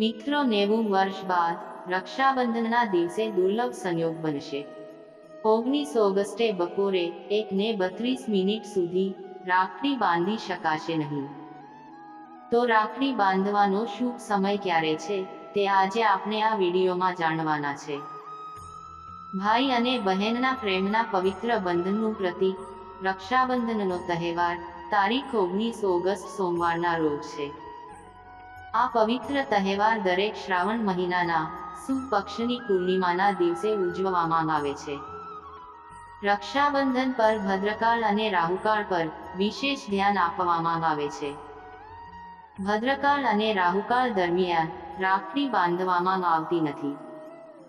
મિત્રો નેવું વર્ષ બાદ રક્ષાબંધનના દિવસે દુર્લભ સંયોગ બનશે. ઓગણીસ ઓગસ્ટે બપોરે એક ને બત્રીસ મિનિટ સુધી રાખડી બાંધી શકાશે નહીં. તો રાખડી બાંધવાનો શુભ સમય ક્યારે છે તે આજે આપણે આ વિડીયોમાં જાણવાના છે. ભાઈ અને બહેનના પ્રેમના પવિત્ર બંધનનું પ્રતીક રક્ષાબંધનનો તહેવાર તારીખ ઓગણીસ ઓગસ્ટ સોમવારના રોજ છે. આ પવિત્ર તહેવાર દરેક શ્રાવણ મહિનાના સુદ પક્ષની પૂર્ણિમાના દિવસે ઉજવવામાં આવે છે. રક્ષાબંધન પર ભદ્રકાળ અને રાહુકાળ પર વિશેષ ધ્યાન આપવામાં આવે છે. ભદ્રકાળ અને રાહુકાળ દરમિયાન રાખડી બાંધવામાં આવતી નથી.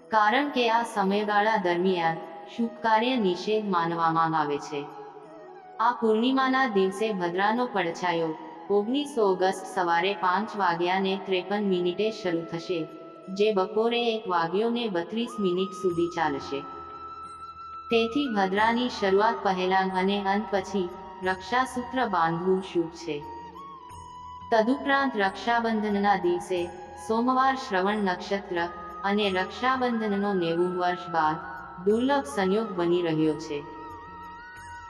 કારણ કે આ સમયગાળા દરમિયાન શુભ કાર્ય નિષેધ માનવામાં આવે છે. આ પૂર્ણિમાના દિવસે ભદ્રાનો પડછાયો ઓગણીસ ઓગસ્ટ સવારે પાંચ વાગ્યાને ત્રેપન મિનિટે શરૂ થશે, જે બપોરે એક વાગ્યોને બત્રીસ મિનિટ સુધી ચાલશે. તેથી ભદ્રાની શરૂઆત પહેલા અને અંત પછી રક્ષાસૂત્ર બાંધવું શુભ છે. તદુપરાંત રક્ષાબંધનના દિવસે સોમવાર શ્રવણ નક્ષત્ર અને રક્ષાબંધનનો નેવું વર્ષ બાદ દુર્લભ સંયોગ બની રહ્યો છે.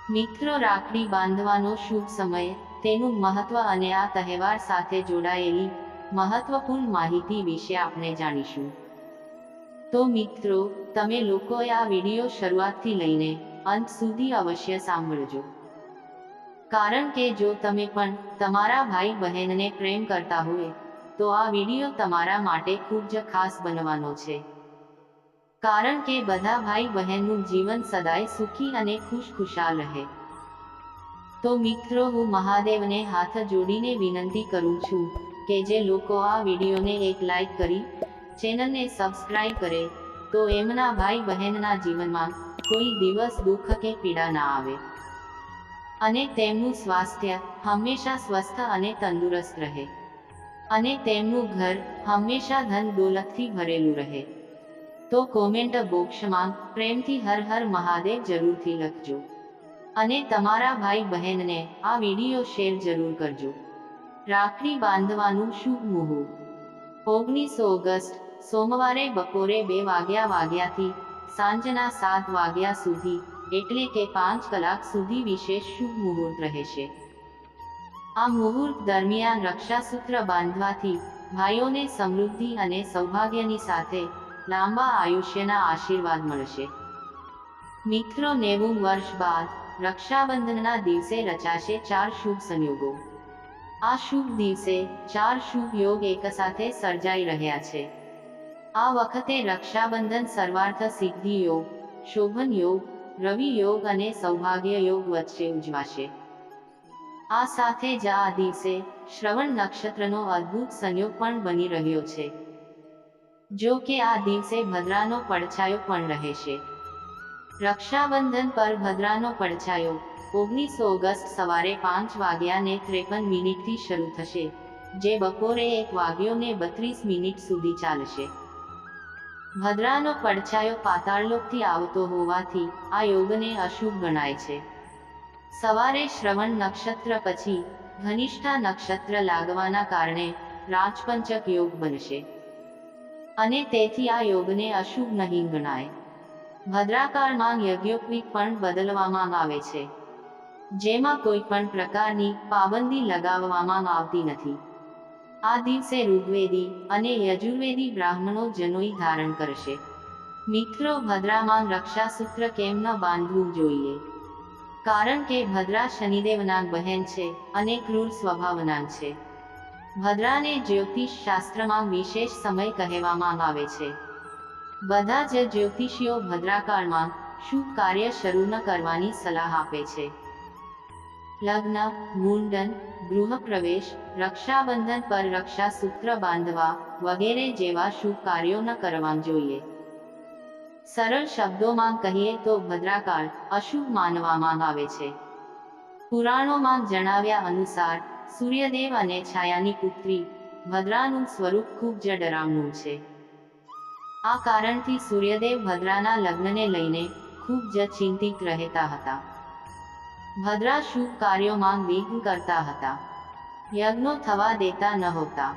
મિત્રો રાખડી બાંધવાનો શુભ સમય તેનું મહત્વ અને આ તહેવાર સાથે જોડાયેલી મહત્વપૂર્ણ માહિતી વિશે આપણે જાણીશું. તો મિત્રો, તમે લોકોએ આ વીડિયો શરૂઆતથી લઈને અંત સુધી અવશ્ય સાંભળજો. કારણ કે જો તમે પણ તમારા ભાઈ બહેનને પ્રેમ કરતા હોય, તો આ વીડિયો તમારા માટે ખૂબ જ ખાસ બનવાનો છે. કારણ કે બધા ભાઈ બહેનનું જીવન સદાય સુખી અને ખુશખુશાલ રહે. તો મિત્રો, હું મહાદેવને હાથ જોડીને વિનંતી કરું છું કે જે લોકો આ વિડીયોને એક લાઈક કરી, ચેનલને સબસ્ક્રાઈબ કરે, તો એમના ભાઈ બહેનના જીવનમાં કોઈ દિવસ દુઃખ કે પીડા ના આવે. અને તેમનું સ્વાસ્થ્ય હંમેશા સ્વસ્થ અને તંદુરસ્ત રહે. અને તેમનું ઘર હંમેશા ધન દોલતથી ભરેલું રહે. તો કોમેન્ટ બોક્સમાં પ્રેમથી હર હર મહાદેવ જરૂરથી લખજો. અને તમારા ભાઈ બહેનને આ વીડિયો શેર જરૂર કરજો. રાખડી બાંધવાનું શુભ મુહૂર્ત. ઓગણીસ ઓગસ્ટ, સોમવારે બપોરે બે વાગ્યા વાગ્યાથી સાંજના સાત વાગ્યા સુધી, એટલે કે પાંચ કલાક સુધી વિશેષ શુભ મુહૂર્ત રહેશે. આ મુહૂર્ત દરમિયાન રક્ષાસૂત્ર બાંધવાથી ભાઈઓને સમૃદ્ધિ અને સૌભાગ્યની સાથે લાંબા આયુષ્યના આશીર્વાદ મળશે. મિત્રો, નેવું વર્ષ બાદ રક્ષાબંધનના દિવસે રચાશે ચાર શુભ સંયોગો. આ શુભ દિવસે ચાર શુભ યોગ એકસાથે સર્જાઈ રહ્યા છે. આ વખતે રક્ષાબંધન સર્વાર્થ સિદ્ધિ યોગ, શોભન યોગ, રવિ યોગ અને સૌભાગ્ય યોગ વચ્ચે ઉજવાશે. આ સાથે જ આ દિવસે શ્રવણ નક્ષત્રનો અદ્ભુત સંયોગ પણ બની રહ્યો છે. જો કે આ દિવસે ભદ્રાનો પડછાયો પણ રહેશે. રક્ષાબંધન પર ભદ્રાનો પડછાયો. ઓગણીસો ઓગસ્ટ સવારે પાંચ વાગ્યાને ત્રેપન મિનિટથી શરૂ થશે, જે બપોરે એક વાગ્યોને બત્રીસ મિનિટ સુધી ચાલશે. ભદ્રાનો પડછાયો પાતાળલોકથી આવતો હોવાથી આ યોગને અશુભ ગણાય છે. સવારે શ્રવણ નક્ષત્ર પછી ઘનિષ્ઠા નક્ષત્ર લાગવાના કારણે રાજપંચક યોગ બનશે. અને તેથી આ યોગને અશુભ નહીં ગણાય. ભદ્રાકાળમાં યજ્ઞોપવીત પણ બદલવામાં આવે છે. જેમાં કોઈ પણ પ્રકારની પાબંદી લગાવવામાં આવતી નથી. આ દિવસે ઋગ્વેદી અને યજુર્વેદી બ્રાહ્મણો જનોઈ ધારણ કરશે. મિત્રો, ભદ્રામાં રક્ષાસૂત્ર કેમ ન બાંધવું જોઈએ? કારણ કે ભદ્રા શનિદેવના બહેન છે અને ક્રૂર સ્વભાવના છે. ભદ્રાને જ્યોતિષ શાસ્ત્રમાં વિશેષ સમય કહેવામાં આવે છે. બધા જ જ્યોતિષીઓ ભદ્રાકાળમાં શુભ કાર્ય શરૂ ન કરવાની સલાહ આપે છે. લગ્ન, મુંડન, ગૃહપ્રવેશ, રક્ષાબંધન પર રક્ષા સૂત્ર બાંધવા વગેરે જેવા શુભ કાર્યો ન કરવા જોઈએ. સરળ શબ્દોમાં કહીએ તો ભદ્રાકાળ અશુભ માનવામાં આવે છે. પુરાણોમાં જણાવ્યા અનુસાર સૂર્યદેવ અને છાયાની પુત્રી ભદ્રાનું સ્વરૂપ ખૂબ જ ડરામણું છે. આ કારણથી સૂર્યદેવ ભદ્રાના લગ્નને લઈને ખૂબ જ ચિંતિત રહેતા હતા. ભદ્રા શુભ કાર્યોમાં વિઘ્ન કરતા હતા. યજ્ઞો થવા દેતા નહોતા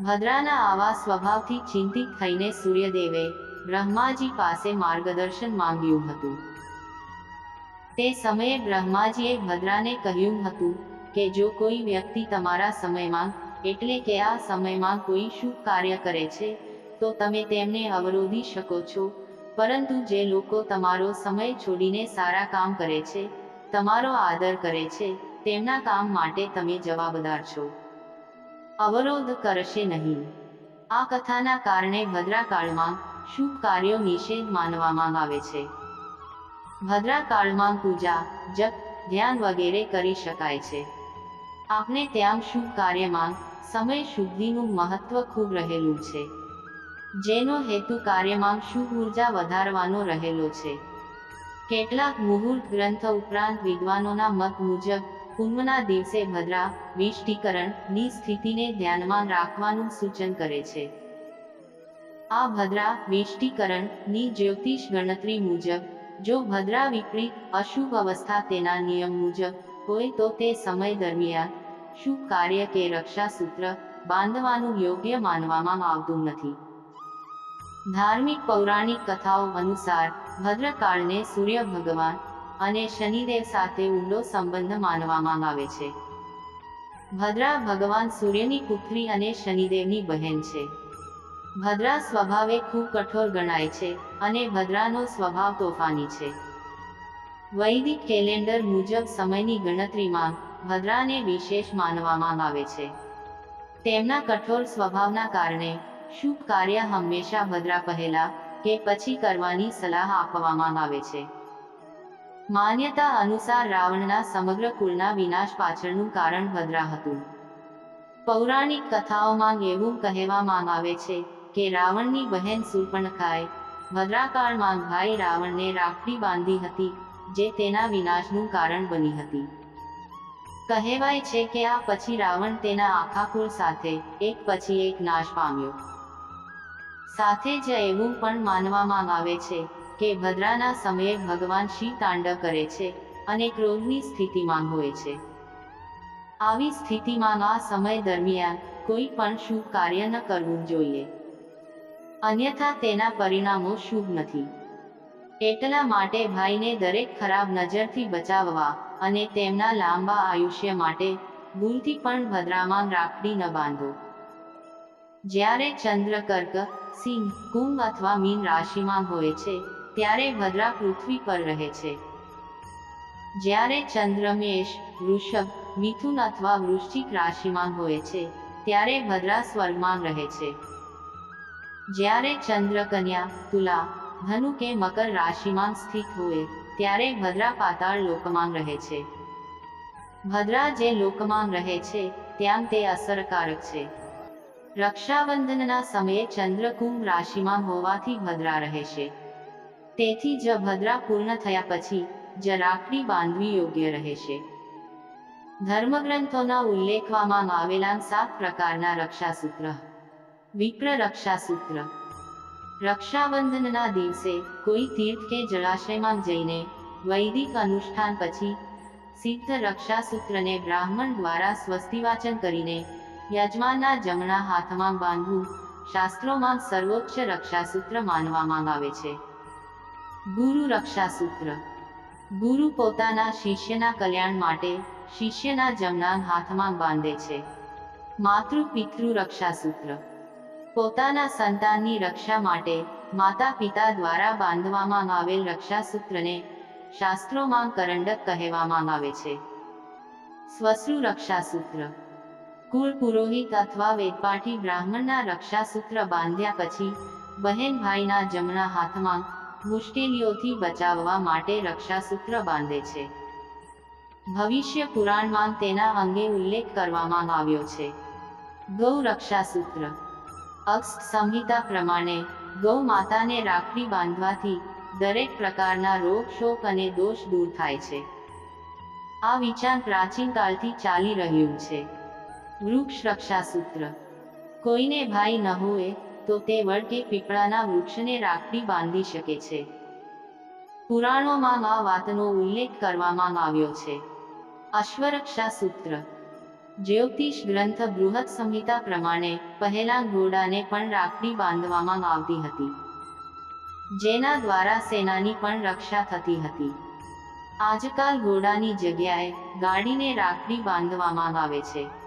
ભદ્રાના આવા સ્વભાવથી ચિંતિત થઈને સૂર્યદેવે બ્રહ્માજી પાસે માર્ગદર્શન માંગ્યું હતું. તે સમયે બ્રહ્માજીએ ભદ્રાને કહ્યું હતું કે જો કોઈ વ્યક્તિ તમારા સમયમાં, એટલે કે આ સમયમાં કોઈ શુભ કાર્ય કરે છે તો તમે તેમને અવરોધી શકો છો. પરંતુ જે લોકો તમારો સમય છોડીને સારા કામ કરે છે, તમારો આદર કરે છે, તેમના કામ માટે તમે જવાબદાર છો. અવરોધ કરશે નહીં. આ કથાના કારણે ભદ્રાકાળમાં શુભ કાર્યો નિષેધ માનવામાં આવે છે. ભદ્રાકાળમાં પૂજા, જપ, ધ્યાન વગેરે કરી શકાય છે. આપણે ત્યાં શુભ કાર્યમાં સમય શુદ્ધિનું મહત્વ ખૂબ રહેલું છે. જેનો હેતુ કાર્યમાં શું ઊર્જા વધારવાનો રહેલો છે? કેટલાક મુહૂર્ત ગ્રંથ ઉપરાંત વિદ્વાનોના મત મુજબ, કુંભના દિવસે ભદ્રા વિષ્ટીકરણની સ્થિતિને ધ્યાનમાં રાખવાનું સૂચન કરે છે. આ ભદ્રા વિષ્ટીકરણની જ્યોતિષ ગણતરી મુજબ, જો ભદ્રા વિપરીત, અશુભ અવસ્થા તેના નિયમ મુજબ હોય તો તે સમય દરમિયાન, શુભ કાર્ય કે રક્ષા સૂત્ર બાંધવાનું યોગ્ય માનવામાં આવતું નથી. ધાર્મિક પૌરાણિક કથાઓ અનુસાર ભદ્રકાળને સૂર્ય ભગવાન અને શનિદેવ સાથે ઊંડો સંબંધ માનવામાં આવે છે. ભદ્રા ભગવાન સૂર્યની પુત્રી અને શનિદેવની બહેન છે. ભદ્રા સ્વભાવે ખૂબ કઠોર ગણાય છે અને ભદ્રાનો સ્વભાવ તોફાની છે. વૈદિક કેલેન્ડર મુજબ સમયની ગણતરીમાં ભદ્રાને વિશેષ માનવામાં આવે છે. તેમના કઠોર સ્વભાવના કારણે શુભ કાર્ય હંમેશા ભદ્રા પહેલા કે પછી કરવાની સલાહ આપવામાં આવે છે. માન્યતા અનુસાર રાવણના સમગ્ર કુળના વિનાશ પાછળનું કારણ ભદ્રા હતું. પૌરાણિક કથાઓમાં એવું કહેવામાં આવે છે કે રાવણની બહેન સુર્પણખાએ ભદ્રાકાળમાં ભાઈ રાવણને રાખડી બાંધી હતી, જે તેના વિનાશનું કારણ બની હતી. કહેવાય છે કે આ પછી રાવણ તેના આખા કુળ સાથે એક પછી એક નાશ પામ્યો. સાથે જ એવું પણ માનવામાં આવે છે કે ભદ્રાના સમયે ભગવાન શિવ તાંડવ કરે છે અને ક્રોધની સ્થિતિમાં હોય છે. આવી સ્થિતિમાં આ સમય દરમિયાન કોઈ પણ શુભ કાર્ય ન કરવું જોઈએ. અન્યથા તેના પરિણામો શુભ નથી. એટલા માટે ભાઈને દરેક ખરાબ નજરથી બચાવવા અને તેમના લાંબા આયુષ્ય માટે ભૂલથી પણ ભદ્રામાં રાખડી ન બાંધો. જ્યારે ચંદ્ર કર્ક, સિંહ, કુંભ અથવા મીન રાશિમાં હોય છે, ત્યારે ભદ્રા પૃથ્વી પર રહે છે. જ્યારે ચંદ્ર મેષ, વૃષભ, મિથુન અથવા વૃશ્ચિક રાશિમાં હોય છે, ત્યારે ભદ્રા સ્વર્ગમાં રહે છે. જ્યારે ચંદ્ર કન્યા, તુલા, ધનુ કે મકર રાશિમાં સ્થિત હોય, ત્યારે ભદ્રા પાતાળ લોકમાં રહે છે. ભદ્રા જે લોકમાં રહે છે, ત્યાં તે અસરકારક છે. રક્ષાબંધનના સમયે ચંદ્ર કુંભ રાશિમાં હોવાથી ભદ્રા રહેશે તેથી જ ભદ્રા પૂર્ણ થયા પછી જ બાંધવી યોગ્ય રહેશે ધર્મગ્રંથોના ઉલ્લેખવામાં આવેલા સાત પ્રકારના રક્ષાસૂત્ર. વિપ્ર રક્ષાસૂત્ર. રક્ષાબંધનના દિવસે કોઈ તીર્થ કે જળાશયમાં જઈને વૈદિક અનુષ્ઠાન પછી સિદ્ધ રક્ષાસૂત્રને બ્રાહ્મણ દ્વારા સ્વસ્તિવાચન કરીને યજમાનના જમણા હાથમાં બાંધવું શાસ્ત્રોમાં સર્વોચ્ચ રક્ષાસૂત્ર માનવામાં આવે છે. ગુરુ રક્ષાસૂત્ર. ગુરુ પોતાના શિષ્યના કલ્યાણ માટે શિષ્યના જમણા હાથમાં બાંધે છે. માતૃ પિતૃ રક્ષાસૂત્ર. પોતાના સંતાનની રક્ષા માટે માતા પિતા દ્વારા બાંધવામાં આવેલ રક્ષાસૂત્રને શાસ્ત્રોમાં કરંડક કહેવામાં આવે છે. સ્વશ્રુ રક્ષાસૂત્ર. કુળ પુરોહિત અથવા વેદપાઠી બ્રાહ્મણના રક્ષાસૂત્ર બાંધ્યા પછી બહેન ભાઈના જમણા હાથમાં મુશ્કેલીઓથી બચાવવા માટે રક્ષાસૂત્ર બાંધે છે. ભવિષ્ય પુરાણમાં તેના અંગે ઉલ્લેખ કરવામાં આવ્યો છે. ગૌ રક્ષાસૂત્ર. અક્ષ સંહિતા પ્રમાણે ગૌ માતાને રાખડી બાંધવાથી દરેક પ્રકારના રોગ, શોક અને દોષ દૂર થાય છે. આ વિચાર પ્રાચીન કાળથી ચાલી રહ્યું છે. વૃક્ષ રક્ષાસૂત્ર કોઈને ભાઈ ન હોય, તો તે વડ કે પીપળાના વૃક્ષને રાખડી બાંધી શકે છે. પુરાણોમાં આ વાતનો ઉલ્લેખ કરવામાં આવ્યો છે. અશ્વરક્ષા સૂત્ર. જ્યોતિષ ગ્રંથ બૃહદ સંહિતા પ્રમાણે પહેલા ઘોડાને પણ રાખડી બાંધવામાં આવતી હતી. જેના દ્વારા સેનાની પણ રક્ષા થતી હતી. આજકાલ ઘોડાની જગ્યાએ ગાડીને રાખડી બાંધવામાં આવે છે.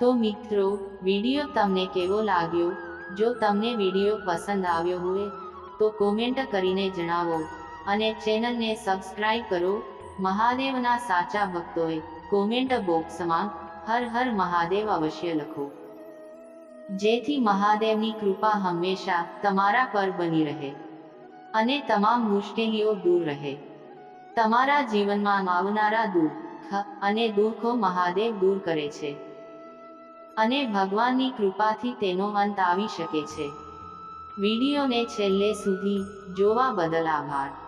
તો મિત્રો, વીડિયો તમને કેવો લાગ્યો? જો તમને વીડિયો પસંદ આવ્યો હોય, તો કોમેન્ટ કરીને જણાવો. અને ચેનલને સબસ્ક્રાઇબ કરો. મહાદેવના સાચા ભક્તોએ કોમેન્ટ બોક્સમાં હર હર મહાદેવ અવશ્ય લખો. જેથી મહાદેવની કૃપા હંમેશા તમારા પર બની રહે અને તમામ મુશ્કેલીઓ દૂર રહે. તમારા જીવનમાં આવનારા દુઃખ અને દુઃખો મહાદેવ દૂર કરે છે. અને ભગવાનની કૃપાથી તેનો અંત આવી શકે છે. વિડીયોને છેલ્લે સુધી જોવા બદલ આભાર.